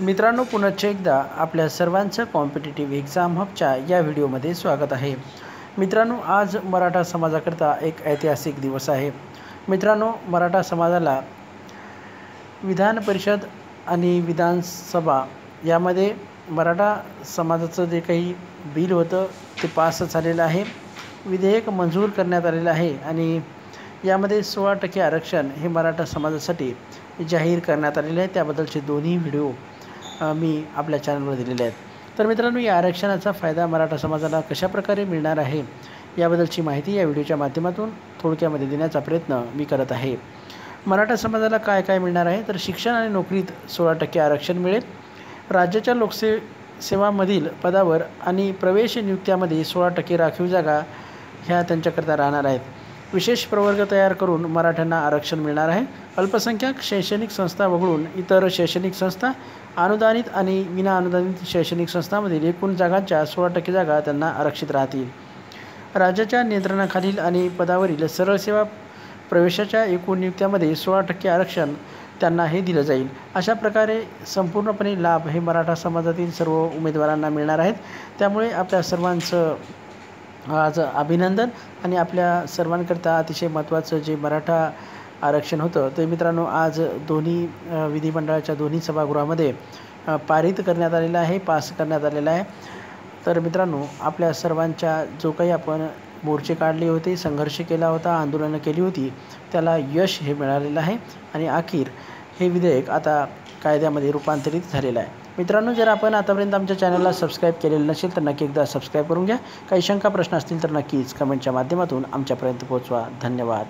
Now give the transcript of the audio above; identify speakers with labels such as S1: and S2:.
S1: मित्रांनो पुनश्च एकदा आपल्या सर्वांचं कॉम्पिटेटिव्ह एक्झाम हबच्या या व्हिडिओमध्ये स्वागत आहे. मित्रांनो आज मराठा समाजाकरता एक ऐतिहासिक दिवस आहे. मित्रांनो मराठा समाजाला विधान परिषद आणि विधानसभा यामध्ये मराठा समाजाचं जे काही बिल होतं ते पास झालेलं आहे. विधेयक मंजूर करण्यात आलेलं आहे आणि यामध्ये सोळा टक्के आरक्षण हे मराठा समाजासाठी जाहीर करण्यात आलेले आहे. त्याबद्दलचे दोन्ही व्हिडिओ मी आपल्या चॅनलवर दिलेले आहेत. तर मित्रांनो या आरक्षणाचा फायदा मराठा समाजाला कशाप्रकारे मिळणार आहे याबद्दलची माहिती या व्हिडिओच्या माध्यमातून थोडक्यामध्ये देण्याचा प्रयत्न मी करत आहे. मराठा समाजाला काय काय मिळणार आहे? तर शिक्षण आणि नोकरीत सोळा टक्के आरक्षण मिळेल. राज्याच्या लोकसे सेवामधील पदावर आणि प्रवेश नियुक्त्यामध्ये सोळा टक्के राखीव जागा ह्या त्यांच्याकरता राहणार आहेत. विशेष प्रवर्ग तयार करून मराठ्यांना आरक्षण मिळणार आहे. अल्पसंख्याक शैक्षणिक संस्था वगळून इतर शैक्षणिक संस्था अनुदानित आणि विना अनुदानित शैक्षणिक संस्थांमधील एकूण जागांच्या सोळा टक्के जागा त्यांना आरक्षित राहतील. राज्याच्या नियंत्रणाखालील आणि पदावरील सरळ सेवा प्रवेशाच्या एकूण नियुक्त्यामध्ये सोळा टक्के आरक्षण त्यांना हे दिलं जाईल. अशा प्रकारे संपूर्णपणे लाभ हे मराठा समाजातील सर्व उमेदवारांना मिळणार आहेत. त्यामुळे आपल्या सर्वांचं आज अभिनंदन आणि आपल्या सर्वांकरता अतिशय महत्त्वाचं जे मराठा आरक्षण होतं ते मित्रांनो आज दोन्ही विधिमंडळाच्या दोन्ही सभागृहामध्ये पारित करण्यात आलेलं आहे पास करण्यात आलेलं आहे. तर मित्रांनो आपल्या सर्वांच्या जो काही आपण मोर्चे काढले होते संघर्ष केला होता आंदोलनं केली होती त्याला यश हे मिळालेलं आहे आणि अखेर हे विधेयक आता कायद्यामध्ये रूपांतरित झालेलं आहे. मित्रांनो जर आपण आतापर्यंत आमच्या चॅनलला सबस्क्राईब केलेलं नसेल तर नक्की एकदा सबस्क्राईब करून घ्या. काही शंका प्रश्न असतील तर नक्कीच कमेंटच्या माध्यमातून आमच्यापर्यंत पोहोचवा. धन्यवाद.